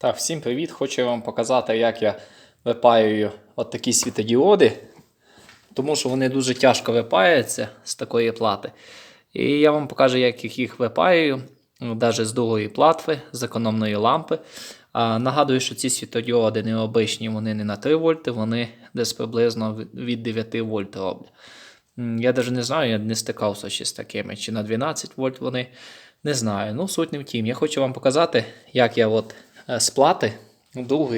Так, всім привіт! Хочу вам показати, як я випаюю от такі світодіоди, тому що вони дуже тяжко випаюються з такої плати. І я вам покажу, як їх випаюю, навіть з другої платви, з економної лампи. А, нагадую, що ці світодіоди необичні, вони не на 3 вольти, вони десь приблизно від 9 вольт роблять. Я навіть не знаю, я не стикався ще з такими, чи на 12 вольт вони. Не знаю. Ну, суть не в тім. Я хочу вам показати, як я от е, з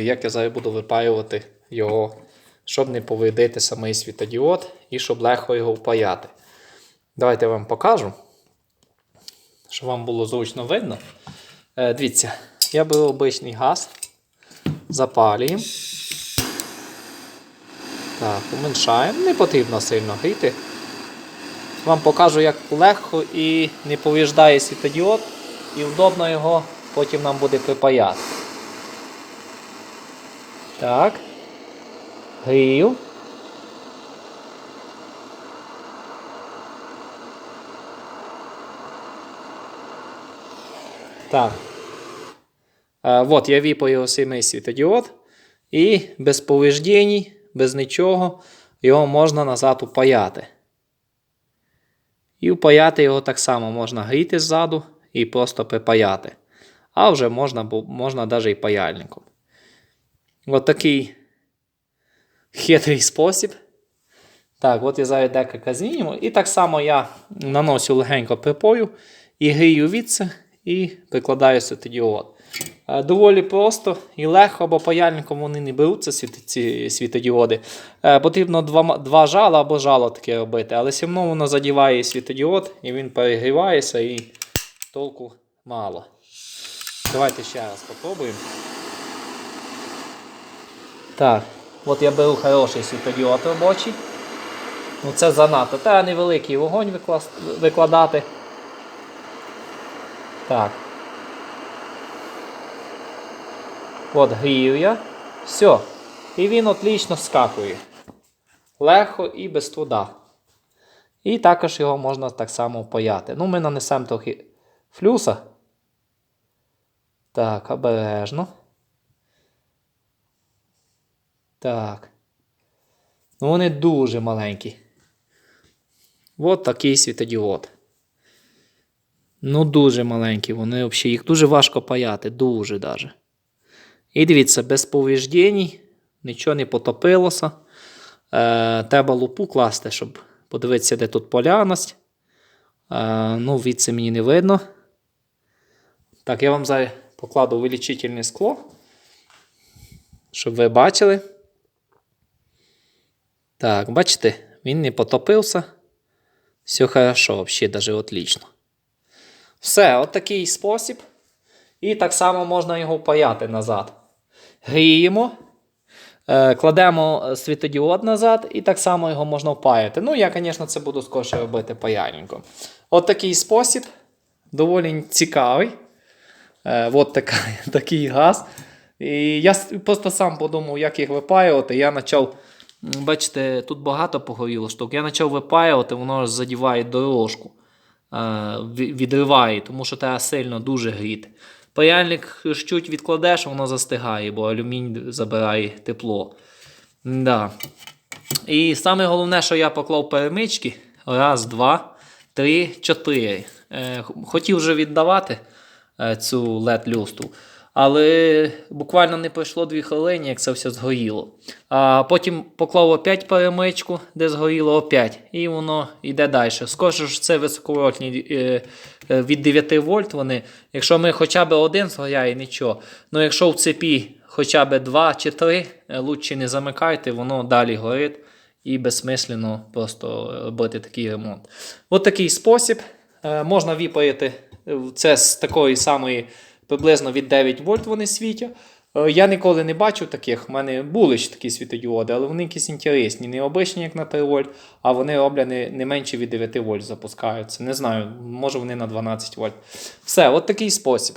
як я зараз буду випаювати його, щоб не повредити самий світодіод і щоб легко його впаяти. Давайте я вам покажу, щоб вам було зручно видно. Е, дивіться, я беру обичний газ, запалюємо. Так, уменшаємо. Не потрібно сильно гріти. Вам покажу, як легко і не повіждає світодіод, і удобно його потім нам буде припаяти. Так. Грію. Так. Е, от я віпаю самий світодіод. І без повреждень, без нічого, його можна назад упаяти. І впаяти його так само можна гріти ззаду і просто припаяти. А вже можна, можна навіть і паяльником. От такий хитрий спосіб. Так, от я зараз декілька зніму. І так само я наношу легенько припою і грію відси і прикладаю світодіод. Е, Доволі просто і легко, бо паяльником вони не беруться ці світодіоди. Е, Потрібно два, два жала або жало таке робити, але все одно воно задіває світодіод і він перегрівається і толку мало. Давайте ще раз спробуємо. Так, от я беру хороший світодіод робочий. Ну це занадто. Треба невеликий вогонь виклас- викладати. Так. От грію я. Все. І він отлично скакує. Легко і без труда. І також його можна так само впаяти. Ну, ми нанесемо трохи флюса. Так, обережно. Так. Ну, вони дуже маленькі. От такий світодіод. Ну, дуже маленькі. Вони взагалі їх дуже важко паяти. Дуже даже. І дивіться, без повреждень, нічого не потопилося. Е, треба лупу класти, щоб подивитися, де тут поляність. Е, ну, відси мені не видно. Так, я вам зараз покладу увеличительне скло, щоб ви бачили. Так, бачите, він не потопився. Все хорошо, взагалі, даже отлично. Все, от такий спосіб. І так само можна його впаяти назад. Гріємо, е, кладемо світодіод назад, і так само його можна впаяти. Ну, я, звісно, це буду скорше робити паяльником. От такий спосіб, доволі цікавий. Е, от така, такий газ. І я просто сам подумав, як їх випаювати. Я почав, бачите, тут багато погоріло штук. Я почав випаювати, воно задіває дорожку, е, відриває, тому що треба сильно дуже гріти. Паяльник чуть відкладеш, воно застигає, бо алюмінь забирає тепло. Да. І саме головне, що я поклав перемички. Раз, два, три, чотири. Е, хотів вже віддавати е, цю led люстру. Але буквально не пройшло дві хвилини, як це все згоріло. А потім поклав опять перемичку, де згоріло опять, і воно йде далі. Скорше ж це високовольтні е, е, від 9 вольт вони. Якщо ми хоча б один згоряє, нічого. Ну якщо в цепі хоча б два чи три, е, лучше не замикайте, воно далі горить і безсмислено просто робити такий ремонт. От такий спосіб. Можна віпаяти е, це з такої самої приблизно від 9 вольт вони світять. Е, Я ніколи не бачив таких. У мене були ще такі світодіоди, але вони якісь інтересні. Не обичні, як на 3 вольт, а вони роблять не, не менше від 9 вольт запускаються. Не знаю, може вони на 12 вольт. Все, от такий спосіб.